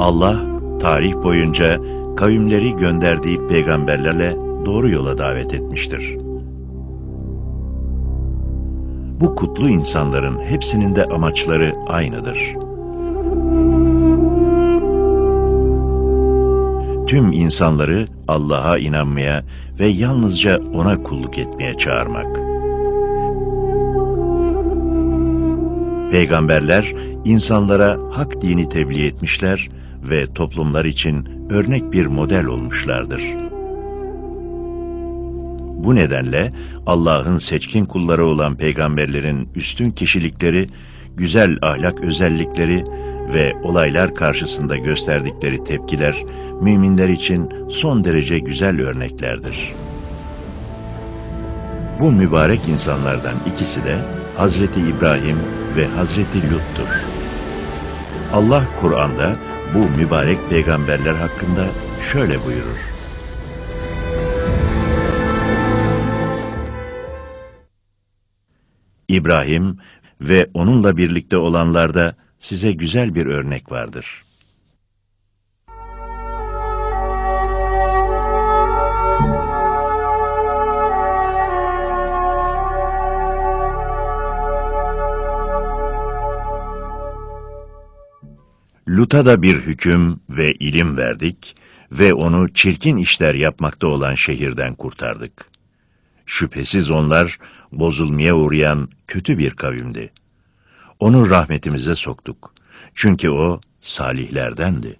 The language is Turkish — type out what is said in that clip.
Allah tarih boyunca kavimleri gönderdiği peygamberlerle doğru yola davet etmiştir. Bu kutlu insanların hepsinin de amaçları aynıdır. Tüm insanları Allah'a inanmaya ve yalnızca O'na kulluk etmeye çağırmak. Peygamberler insanlara hak dini tebliğ etmişler ve toplumlar için örnek bir model olmuşlardır. Bu nedenle Allah'ın seçkin kulları olan peygamberlerin üstün kişilikleri, güzel ahlak özellikleri ve olaylar karşısında gösterdikleri tepkiler müminler için son derece güzel örneklerdir. Bu mübarek insanlardan ikisi de Hazreti İbrahim ve Hazreti Lut'tur. Allah Kur'an'da bu mübarek peygamberler hakkında şöyle buyurur. İbrahim ve onunla birlikte olanlarda size güzel bir örnek vardır. Lut'a da bir hüküm ve ilim verdik ve onu çirkin işler yapmakta olan şehirden kurtardık. Şüphesiz onlar bozulmaya uğrayan kötü bir kavimdi. Onu rahmetimize soktuk. Çünkü o salihlerdendi.